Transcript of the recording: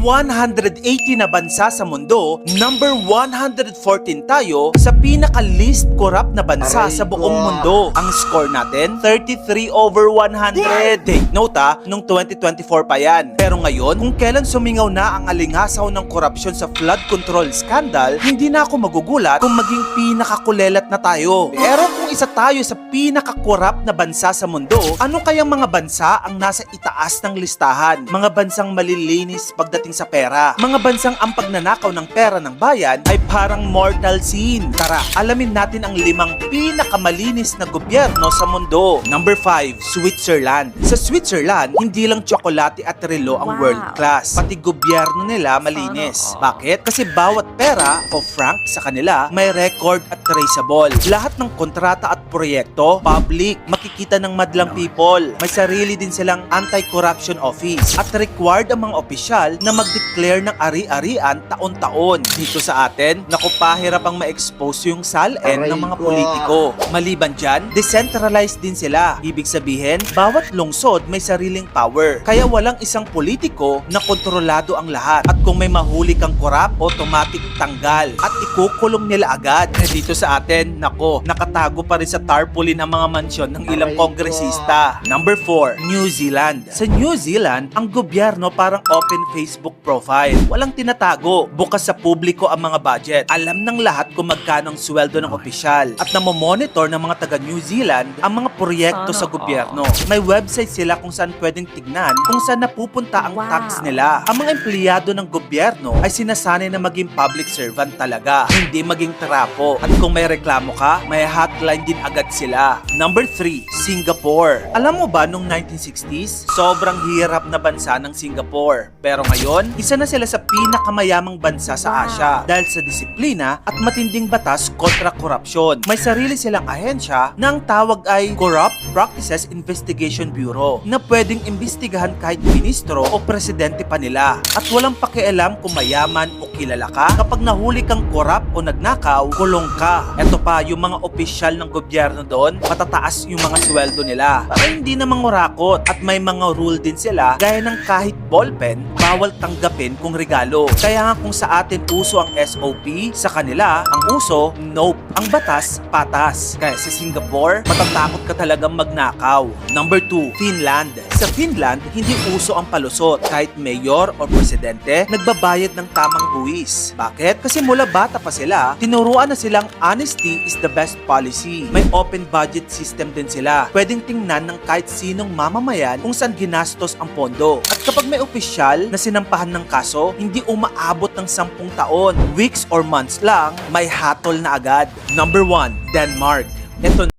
180 na bansa sa mundo, number 114 tayo sa pinaka-least corrupt na bansa Aray sa buong ko. mundo. Ang score natin, 33 over 100. Take note ha, nung 2024 pa yan. Pero ngayon, kung kailan sumingaw na ang alingasaw ng korupsyon sa flood control scandal, hindi na ako magugulat kung maging pinakakulelat na tayo. Pero kung isa tayo sa pinaka-corrupt na bansa sa mundo, ano kayang mga bansa ang nasa itaas ng listahan? Mga bansang malilinis pagdating sa pera. Mga bansang ang pagnanakaw ng pera ng bayan ay parang mortal sin. Tara, alamin natin ang limang pinakamalinis na gobyerno sa mundo. Number 5, Switzerland. Sa Switzerland, hindi lang tsokolate at relo ang Wow. world class. Pati gobyerno nila malinis. Bakit? Kasi bawat pera o franc sa kanila may record at traceable. Lahat ng kontrata at proyekto, public, makikita ng madlang people. May sarili din silang anti-corruption office at required ang mga opisyal na mag-declare ng ari-arian taon-taon. Dito sa atin, naku pahirap ang ma-expose yung salen ng mga ko. politiko. Maliban dyan, decentralized din sila. Ibig sabihin, bawat lungsod may sariling power. Kaya walang isang politiko na kontrolado ang lahat. At kung may mahuli kang korap, automatic tanggal. At ikukulong nila agad. Eh dito sa atin, nako, nakatago pa rin sa tarpaulin ang mga mansyon ng ilang kongresista. Number 4, New Zealand. Sa New Zealand, ang gobyerno parang open Facebook profile. Walang tinatago. Bukas sa publiko ang mga budget. Alam ng lahat kung magkano ang sweldo ng opisyal. At namomonitor ng mga taga New Zealand ang mga proyekto sa gobyerno. May website sila kung saan pwedeng tignan kung saan napupunta ang Wow. tax nila. Ang mga empleyado ng gobyerno ay sinasanay na maging public servant talaga, hindi maging trapo. At kung may reklamo ka, may hotline din agad sila. Number 3, Singapore. Alam mo ba nung 1960s, sobrang hirap na bansa ng Singapore. Pero ngayon, isa na sila sa pinakamayamang bansa sa. Asia dahil sa disiplina at matinding batas kontra korupsyon. May sarili silang ahensya na ang tawag ay Corrupt Practices Investigation Bureau na pwedeng imbestigahan kahit ministro o presidente pa nila. At walang pakialam kung mayaman o kilala ka. Kapag nahuli kang korap o nagnakaw, kulong ka. Ito pa, yung mga opisyal ng gobyerno doon, matataas yung mga sweldo nila. Para hindi na mangurakot. At may mga rule din sila, gaya ng kahit ballpen, bawal tanggapin kung regalo. Kaya nga kung sa atin uso ang SOP, sa kanila, ang uso, nope. Ang batas, patas. Kaya sa Singapore, matatakot ka talagang magnakaw. Number 2, Finland. Sa Finland, hindi uso ang palusot. Kahit mayor o presidente, nagbabayad ng tamang buwis. Bakit? Kasi mula bata pa sila, tinuruan na silang honesty is the best policy. May open budget system din sila. Pwedeng tingnan ng kahit sinong mamamayan kung saan ginastos ang pondo. At kapag may opisyal na sinampahan ng kaso, hindi umaabot ng 10 taon. Weeks or months lang, may hatol na agad. Number 1, Denmark. Ito